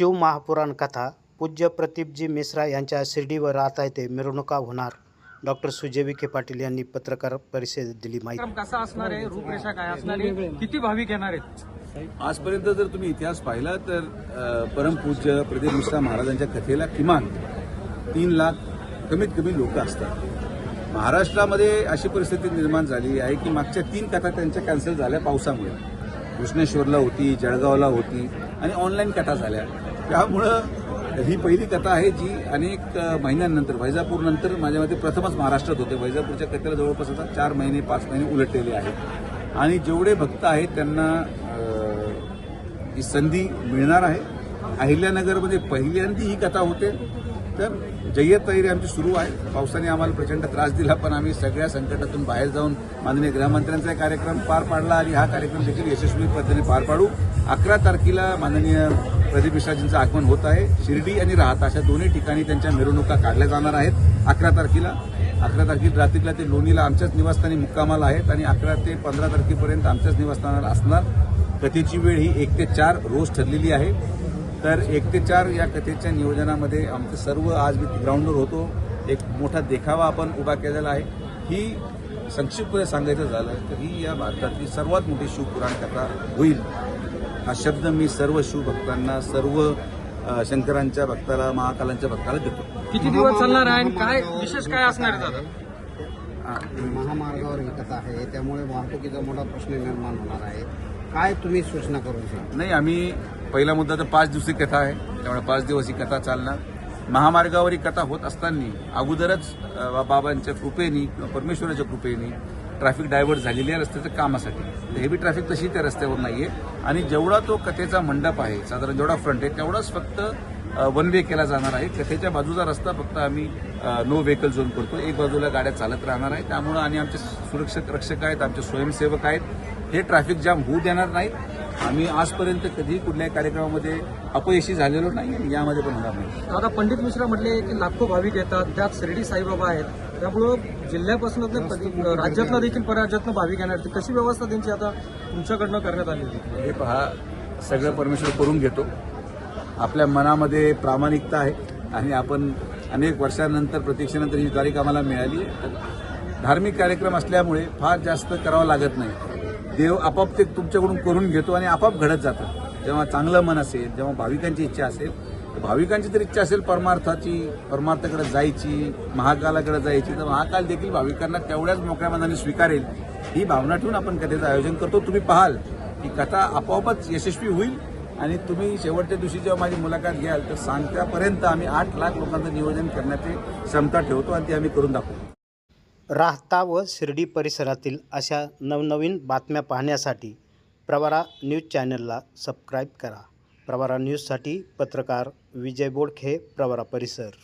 शिवमहापुराण कथा पूज्य प्रदीपजी मिश्रा यांच्या शिर्डीवर आता येथे मिरवणुका होणार. डॉक्टर सुजय विखे पाटील यांनी पत्रकार परिषदेत दिली माहिती. कसा असणार आहे? रूपरेषा काय असणार आहे? किती भाविक येणार आहेत? आजपर्यंत जर तुम्ही इतिहास पाहिला तर परमपूज्य प्रदीप मिश्रा महाराजांच्या कथेला किमान तीन लाख कमीत कमी लोक असतात. महाराष्ट्रामध्ये अशी परिस्थिती निर्माण झाली आहे की मागच्या तीन कथा त्यांच्या कॅन्सल झाल्या पावसामुळे. कृष्णेश्वरला होती जळगावला होती आणि ऑनलाईन कथा झाल्या. त्यामुळं ही पहिली कथा आहे जी अनेक महिन्यांनंतर वैजापूरनंतर माझ्या मते प्रथमच महाराष्ट्रात होते. वैजापूरच्या कथेला जवळपास आता चार महिने पाच महिने उलटलेले आहेत. आणि जेवढे भक्त आहेत त्यांना ही संधी मिळणार आहे. अहिल्यानगरमध्ये पहिल्यांदी ही कथा होते. तर जय्यत तयारी आमची सुरू आहे. पावसाने आम्हाला प्रचंड त्रास दिला पण आम्ही सगळ्या संकटातून बाहेर जाऊन माननीय गृहमंत्र्यांचा कार्यक्रम पार पाडला आणि हा कार्यक्रम देखील यशस्वी पद्धतीने पार पाडू. अकरा तारखेला माननीय प्रदीप मिश्राजींचं आगमन होत आहे. शिर्डी आणि राहत अशा दोन्ही ठिकाणी त्यांच्या मिरवणुका काढल्या जाणार आहेत. अकरा तारखेला अकरा तारखेला रात्रीला ते लोणीला आमच्याच निवासस्थानी मुक्कामाला आहेत आणि अकरा ते पंधरा तारखेपर्यंत आमच्याच निवासस्थानाला असणार. कथेची वेळ ही एक ते चार रोज ठरलेली आहे. तर एक ते चार या कथेच्या नियोजनामध्ये आमचं सर्व आज मी ग्राउंडवर होतो. एक मोठा देखावा आपण उभा केलेला आहे. ही संक्षिप्तपणे सांगायचं झालं तर ही या भारतातली सर्वात मोठी शिवपुराण कथा होईल. हा शब्द मी सर्व शिवभक्तांना सर्व शंकरांच्या भक्ताला महाकालांच्या भक्ताला देतो. किती दिवस चालणार आहे आणि काय विशेष काय असणार आहे दादा? महामार्गावर ही कथा आहे त्यामुळे वाहतुकीचा मोठा प्रश्न निर्माण होणार आहे. काय तुम्ही सूचना करू शकता नाही आम्ही पहिला मुद्दा तर पाच दिवसी कथा आहे. त्यामुळे पाच दिवस ही कथा चालणार. महामार्गावर ही कथा होत असताना अगोदरच बाबांच्या कृपेनी किंवा परमेश्वराच्या कृपेनी ट्रॅफिक डायव्हर्ट झालेली आहे रस्त्याच्या कामासाठी. हेवी ट्रॅफिक तशी त्या रस्त्यावर नाही आहे आणि जेवढा तो कथेचा मंडप आहे साधारण जेवढा फ्रंट आहे तेवढाच फक्त वन वे केला जाणार आहे. कथेच्या बाजूचा रस्ता फक्त आम्ही नो व्हेकल झोन करतो. एक बाजूला गाड्या चालत राहणार आहे त्यामुळं आणि आमचे सुरक्षक रक्षक आहेत आमचे स्वयंसेवक आहेत. हे ट्रॅफिक जाम होऊ देणार नाहीत. आम्ही आजपर्यंत कधीही कुठल्याही कार्यक्रमामध्ये अपयशी झालेलो नाही आणि यामध्ये पण होणार नाही दादा पंडित मिश्रा म्हटले की लाखो भाविक येतात त्यात शिर्डी साईबाबा आहेत. त्यामुळं जिल्ह्यापासून राज्यातनं देखील परराज्यातनं भाविक येणार. कशी व्यवस्था त्यांची आता तुमच्याकडनं करण्यात आली होती? हे पहा सगळं परमेश्वर करून घेतो. आपल्या मनामध्ये प्रामाणिकता आहे आणि आपण अनेक वर्षानंतर प्रतीक्षेनंतर ही तारीख आम्हाला मिळाली धार्मिक कार्यक्रम असल्यामुळे फार जास्त करावं लागत नाही. देव आपाप ते तुमच्याकडून करून घेतो आणि आपाप घडत जातं. जेव्हा चांगलं मन असेल जेव्हा भाविकांची इच्छा असेल तर भाविकांची जर इच्छा असेल परमार्थाची परमार्थाकडे जायची महाकालाकडे जायची तर महाकाल देखील भाविकांना तेवढ्याच मोकळ्या मनाने स्वीकारेल. ही भावना ठेवून आपण कथेचं आयोजन करतो. तुम्ही पाहाल ही कथा आपोआपच यशस्वी होईल आणि तुम्ही शेवटच्या दिवशी जेव्हा माझी मुलाखत घ्याल तर सांगत्यापर्यंत आम्ही आठ लाख लोकांचं नियोजन करण्याची क्षमता ठेवतो आणि ती आम्ही करून दाखवू राहता व शिर्डी परिसरातील अशा नवनवीन बातम्या पाहण्यासाठी प्रवारा न्यूज चॅनलला सबस्क्राईब करा. प्रवारा न्यूजसाठी पत्रकार विजय बोडखे प्रवारा परिसर.